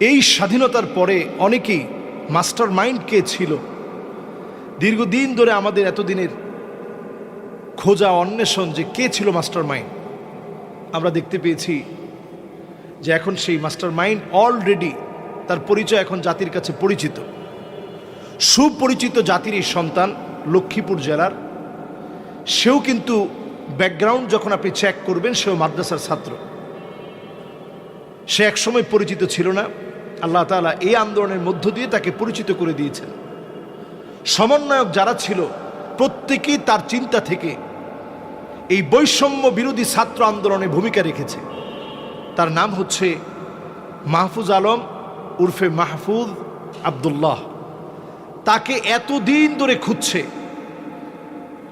এই স্বাধীনতার পরে অনেকেই মাস্টার মাইন্ড কে ছিল। দীর্ঘদিন ধরে আমাদের এতদিনের খোঁজা, অন্বেষণ যে কে ছিল মাস্টার মাইন্ড আমরা দেখতে পেয়েছি যে এখন সেই মাস্টার মাইন্ড অলরেডি তার পরিচয় এখন জাতির কাছে পরিচিত। সুপরিচিত জাতির এই সন্তান লক্ষ্মীপুর জেলার। সেও কিন্তু ব্যাকগ্রাউন্ড যখন আপনি চেক করবেন, সেও মাদ্রাসার ছাত্র। সে একসময় পরিচিত ছিল না। আল্লাহ তাআলা এই আন্দোলনের মধ্য দিয়ে তাকে পরিচিত করে দিয়েছেন। সমন্বয়ক যারা ছিল, প্রত্যেকেই তার চিন্তা থেকে এই বৈষম্য বিরোধী ছাত্র আন্দোলনে ভূমিকা রেখেছে। তার নাম হচ্ছে মাহফুজ আলম উর্ফে মাহফুজ আবদুল্লাহ। তাকে এতদিন ধরে খুঁজছে।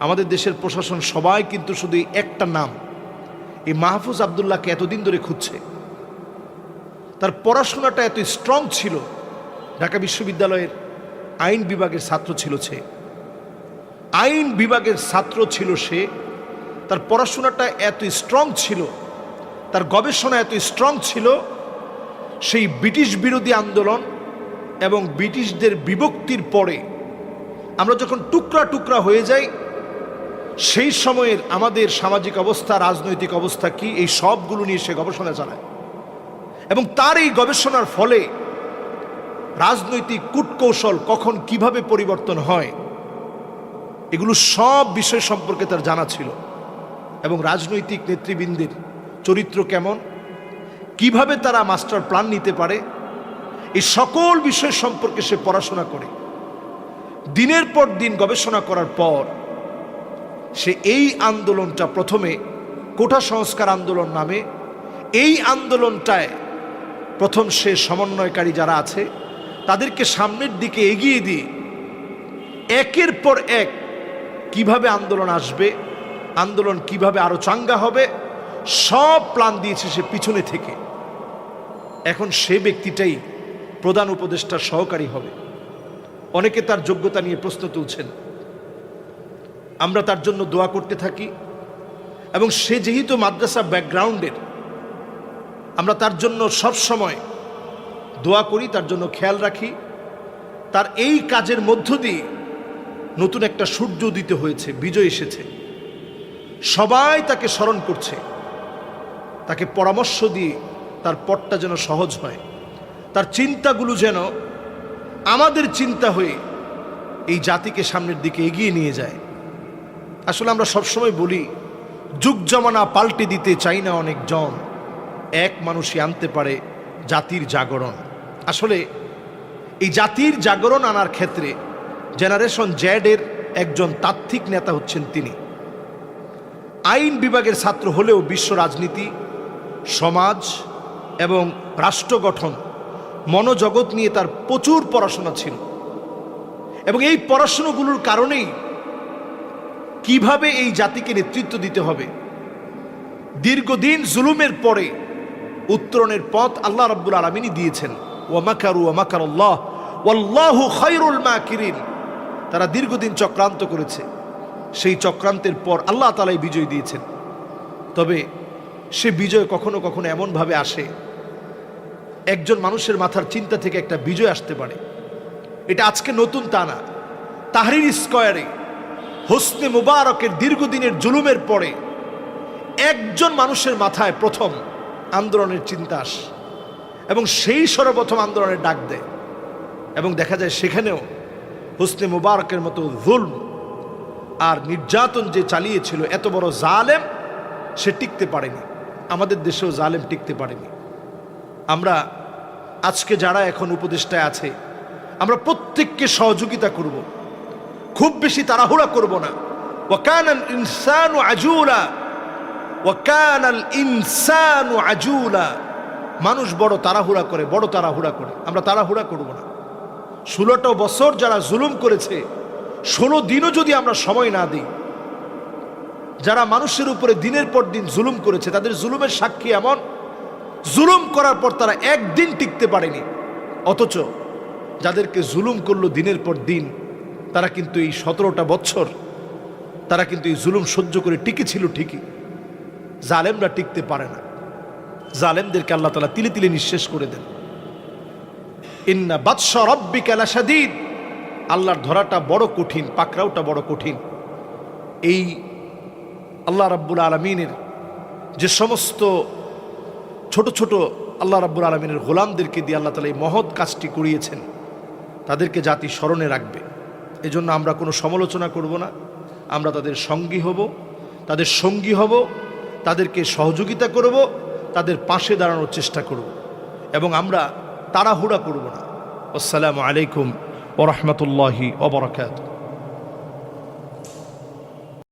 আমাদের দেশের প্রশাসন সবাই কিন্তু শুধু একটা নাম। এই মাহফুজ আবদুল্লাহকে এতদিন ধরে খুঁজছে। তার পড়াশোনাটা এত স্ট্রং ছিল, ঢাকা বিশ্ববিদ্যালয়ের আইন বিভাগের ছাত্র ছিল সে। আইন বিভাগের ছাত্র ছিল সে, তার পড়াশোনাটা এত স্ট্রং ছিল, তার গবেষণা এত স্ট্রং ছিল, সেই ব্রিটিশ বিরোধী আন্দোলন এবং ব্রিটিশদের বিভক্তির পরে আমরা যখন টুকরা টুকরা হয়ে যাই, সেই সময়ের আমাদের সামাজিক অবস্থা, রাজনৈতিক অবস্থা কি, এই সবগুলো নিয়ে সে গবেষণা চালায়। এবং তার এই গবেষণার ফলে রাজনৈতিক কূটকৌশল কখন কীভাবে পরিবর্তন হয়, এগুলো সব বিষয় সম্পর্কে তার জানা ছিল। এবং রাজনৈতিক নেতৃবৃন্দের চরিত্র কেমন, কীভাবে তারা মাস্টার প্ল্যান নিতে পারে, এই সকল বিষয় সম্পর্কে সে পড়াশোনা করে। দিনের পর দিন গবেষণা করার পর সে এই আন্দোলনটা প্রথমে কোটা সংস্কার আন্দোলন নামে, এই আন্দোলনটায় প্রথম সে সমন্বয়কারী যারা আছে, তাদেরকে সামনের দিকে এগিয়ে দিয়ে একের পর এক কীভাবে আন্দোলন আসবে, আন্দোলন কীভাবে আরও চাঙ্গা হবে, সব প্ল্যান দিয়েছে সে পিছনে থেকে। এখন সে ব্যক্তিটাই প্রধান উপদেষ্টার সহকারী হবে। অনেকে তার যোগ্যতা নিয়ে প্রশ্ন তুলছেন। আমরা তার জন্য দোয়া করতে থাকি। এবং সে যেহেতু মাদ্রাসা ব্যাকগ্রাউন্ডের আমরা তার জন্য সব সময় দোয়া করি, তার জন্য খেয়াল রাখি। তার এই কাজের মধ্য দিয়ে নতুন একটা সূর্য দিতে হয়েছে, বিজয় এসেছে। সবাই তাকে স্মরণ করছে। তাকে পরামর্শ দিয়ে তার পথটা যেন সহজ হয়। তার চিন্তাগুলো যেন আমাদের চিন্তা হয়ে এই জাতিকে সামনের দিকে এগিয়ে নিয়ে যায়। আসলে আমরা সবসময় বলি, যুগ জমানা পাল্টে দিতে চাই না অনেক জন এক মানুষই আনতে পারে জাতির জাগরণ। আসলে এই জাতির জাগরণ আনার ক্ষেত্রে জেনারেশন জ্যাডের একজন তাত্ত্বিক নেতা হচ্ছেন তিনি। আইন বিভাগের ছাত্র হলেও বিশ্ব রাজনীতি, সমাজ এবং রাষ্ট্র গঠন, মনোজগৎ নিয়ে তার প্রচুর পড়াশোনা ছিল। এবং এই পড়াশোনাগুলোর কারণেই কীভাবে এই জাতিকে নেতৃত্ব দিতে হবে, দীর্ঘদিন জুলুমের পরে উত্তরণের পথ আল্লাহ রব্বুল আলমিনই দিয়েছেন। ওয়ামাকারু ওয়ামাকার আল্লাহ ওয়াল্লাহু খৈরুল মাকিরিন। তারা দীর্ঘদিন চক্রান্ত করেছে। সেই চক্রান্তের পর আল্লাহ তালাই বিজয় দিয়েছেন। তবে সে বিজয় কখনো কখনো এমনভাবে আসে, একজন মানুষের মাথার চিন্তা থেকে একটা বিজয় আসতে পারে। এটা আজকে নতুন তা না। তাহরির স্কয়ারে, হোসনে মুবারকের দীর্ঘদিনের জুলুমের পরে একজন মানুষের মাথায় প্রথম আন্দোলনের চিন্তা আস এবং সেই সর্বপ্রথম আন্দোলনের ডাক দেয়। এবং দেখা যায় সেখানেও হোসনে মুবারকের মতো জুলম আর নির্যাতন যে চালিয়েছিল, এত বড় জালেম সে টিকতে পারেনি। আমাদের দেশেও জালেম টিকতে পারেনি। আমরা আজকে যারা এখন উপদেষ্টায় আছে, আমরা প্রত্যেককে সহযোগিতা করব। খুব বেশি তাড়াহুড়া করব না। ওয়াকানাল ইনসানু আজুলা ওয়াকানাল ইনসানু আজুলা। মানুষ বড় তাড়াহুড়া করে, বড় তাড়াহুড়া করে। আমরা তাড়াহুড়া করব না। ষোলোটা বছর যারা জুলুম করেছে, ষোলো দিনও যদি আমরা সময় না দিই, যারা মানুষের উপরে দিনের পর দিন জুলুম করেছে, তাদের জুলুমের সাক্ষী এমন, জুলুম করার পর তারা একদিন টিকতে পারেনি। অথচ যাদেরকে জুলুম করল দিনের পর দিন, তারা কিন্তু এই সতেরোটা বছর, তারা কিন্তু এই জুলুম সহ্য করে টিকেছিল ঠিকই। জালেমরা টিকতে পারে না। জালেমদেরকে আল্লাহ তালা তিলে তিলে নিঃশেষ করে দেন। ইন্না বাদশ রব্বিকা লাশাদীদ। আল্লাহর ধরাটা বড় কঠিন, পাকড়াওটা বড় কঠিন। এই আল্লাহ রাব্বুল আলমিনের যে সমস্ত ছোট ছোট আল্লাহ রাব্বুল আলমিনের গোলামদেরকে দিয়ে আল্লাহ তালা এই মহৎ কাজটি করিয়েছেন, তাদেরকে জাতি স্মরণে রাখবে। এজন্য আমরা কোনো সমালোচনা করব না। আমরা তাদের সঙ্গী হব, তাদের সঙ্গী হব তাদেরকে সহযোগিতা করব, তাদের পাশে দাঁড়ানোর চেষ্টা করব এবং আমরা তাড়াহুড়া করব না। আসসালামু আলাইকুম ওরহমতুল্লাহি ওবরাকাতুহ